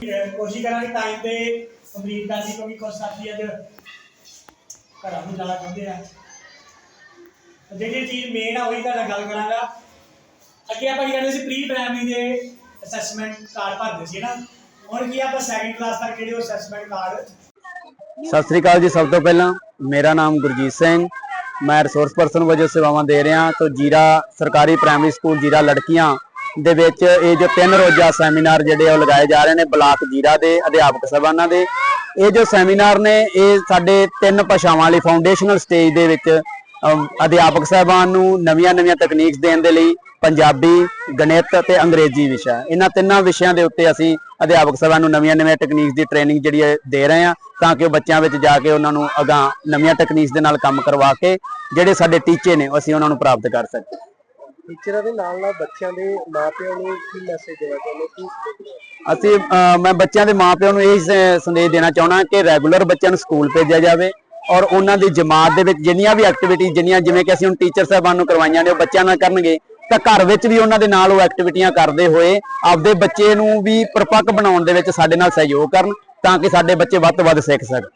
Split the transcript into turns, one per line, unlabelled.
ਕੋਸ਼ਿਸ਼ ਕਰਾਂਗੇ ਟਾਈਮ ਤੇ ਕੰਪਲੀਟ ਕਰਨੀ ਕਿਉਂਕਿ ਕੁਝ ਸਾਥੀ ਅੱਜ ਘਰਾਂ ਨੂੰ ਜਾਣਾ ਚਾਹੁੰਦੇ ਆ। ਜਿਹੜੀ ਚੀਜ਼ ਮੇਨ ਆ, ਉਹੀ ਤੁਹਾਡਾ ਗੱਲ ਕਰਾਂਗਾ। ਅੱਗੇ ਆਪਾਂ ਕੀ ਕਰਦੇ ਸੀ ਪ੍ਰੀ ਪ੍ਰਾਇਮਰੀ ਦੇ ਅਸੈਸਮੈਂਟ ਕਾਰਡ ਭਰਦੇ ਸੀ ਨਾ। ਹੁਣ ਕੀ ਆਪਾਂ ਸੈਕੰਡ ਕਲਾਸ ਤੱਕ ਜਿਹੜੇ ਅਸੈਸਮੈਂਟ ਕਾਰਡ
ਸਤਿ ਸ੍ਰੀ ਅਕਾਲ ਜੀ ਸਭ ਤੋਂ ਪਹਿਲਾਂ। ਮੇਰਾ ਨਾਮ ਗੁਰਜੀਤ ਸਿੰਘ। ਮੈਂ ਰਿਸੋਰਸ ਪਰਸਨ ਵਜੋਂ ਸੇਵਾਵਾਂ ਦੇ ਰਿਹਾ। ਤੋਂ ਜੀਰਾ ਸਰਕਾਰੀ ਪ੍ਰਾਇਮਰੀ ਸਕੂਲ ਜੀਰਾ ਲੜਕੀਆਂ। ਦੇ ਵਿੱਚ ਇਹ ਜੋ ਤਿੰਨ ਰੋਜ਼ਾ ਸੈਮੀਨਾਰ ਜਿਹੜੇ ਆ ਉਹ ਲਗਾਏ ਜਾ ਰਹੇ ਨੇ ਬਲਾਕ ਜੀਰਾ ਦੇ, ਅਧਿਆਪਕ ਸਭਾਨਾਂ ਦੇ। ਇਹ ਜੋ ਸੈਮੀਨਾਰ ਨੇ, ਇਹ ਸਾਡੇ ਤਿੰਨ ਭਾਸ਼ਾਵਾਂ ਵਾਲੀ ਫਾਊਂਡੇਸ਼ਨਲ ਸਟੇਜ ਦੇ ਵਿੱਚ ਅਧਿਆਪਕ ਸਾਹਿਬਾਨ ਨੂੰ ਨਵੀਆਂ-ਨਵੀਆਂ ਤਕਨੀਕਸ ਦੇਣ ਦੇ ਲਈ ਪੰਜਾਬੀ, ਗਣਿਤ ਤੇ ਅੰਗਰੇਜ਼ੀ ਵਿਸ਼ਾ। ਇਹਨਾਂ ਤਿੰਨਾਂ ਵਿਸ਼ਿਆਂ ਦੇ ਉੱਤੇ ਅਸੀਂ ਅਧਿਆਪਕ ਸਭਾ ਨੂੰ ਨਵੀਆਂ-ਨਵੀਆਂ ਟੈਕਨੀਕਸ ਦੀ ਟ੍ਰੇਨਿੰਗ ਜਿਹੜੀ ਹੈ ਦੇ ਰਹੇ ਹਾਂ, ਤਾਂ ਕਿ ਉਹ ਬੱਚਿਆਂ ਵਿੱਚ ਜਾ ਕੇ ਉਹਨਾਂ ਨੂੰ ਅਗਾਂਹ ਨਵੀਆਂ ਟੈਕਨੀਕਸ ਦੇ ਨਾਲ ਕੰਮ ਕਰਵਾ ਕੇ, ਜਿਹੜੇ ਸਾਡੇ ਟੀਚੇ ਨੇ, ਅਸੀਂ ਉਹਨਾਂ ਨੂੰ ਪ੍ਰਾਪਤ ਕਰ ਸਕੀਏ।
ਟੀਚਰਾਂ ਦੇ ਨਾਲ ਨਾਲ ਬੱਚਿਆਂ ਦੇ ਮਾਪਿਆਂ ਨੂੰ ਕੀ ਮੈਸੇਜ ਦੇਣਾ ਚਾਹੁੰਦੇ ਕੀ
ਅਸੀਂ ਅਹ, ਮੈਂ ਬੱਚਿਆਂ ਦੇ ਮਾਪਿਆਂ ਨੂੰ ਇਹ ਸ- ਸੰਦੇਸ਼ ਦੇਣਾ ਚਾਹਣਾ ਕਿ ਰੈਗੂਲਰ ਬੱਚਿਆਂ ਨੂੰ ਸਕੂਲ ਭੇਜਿਆ ਜਾਵੇ ਔਰ ਉਹਨਾਂ ਦੀ ਜਮਾਤ ਦੇ ਵਿੱਚ ਜਿੰਨੀਆਂ ਵੀ ਐਕਟੀਵਿਟੀ ਜਿੰਨੀਆਂ ਜਿਵੇਂ ਕਿ ਅਸੀਂ ਹੁਣ ਟੀਚਰ ਸਾਹਿਬਾਨ ਨੂੰ ਕਰਵਾਈਆਂ ਨੇ ਉਹ ਬੱਚਿਆਂ ਨਾਲ ਕਰਨਗੇ ਤਾਂ ਘਰ ਵਿੱਚ ਵੀ ਉਹਨਾਂ ਦੇ ਨਾਲ ਉਹ ਐਕਟੀਵਿਟੀਆਂ ਕਰਦੇ ਹੋਏ ਆਪਦੇ ਬੱਚੇ ਨੂੰ ਵੀ ਪਰਿਪੱਕ ਬਣਾਉਣ ਦੇ ਵਿੱਚ ਸਾਡੇ ਨਾਲ ਸਹਿਯੋਗ ਕਰਨ ਤਾਂ ਕਿ ਸਾਡੇ ਬੱਚੇ ਵੱਧ ਤੋਂ ਵੱਧ ਸਿੱਖ ਸਕਣ।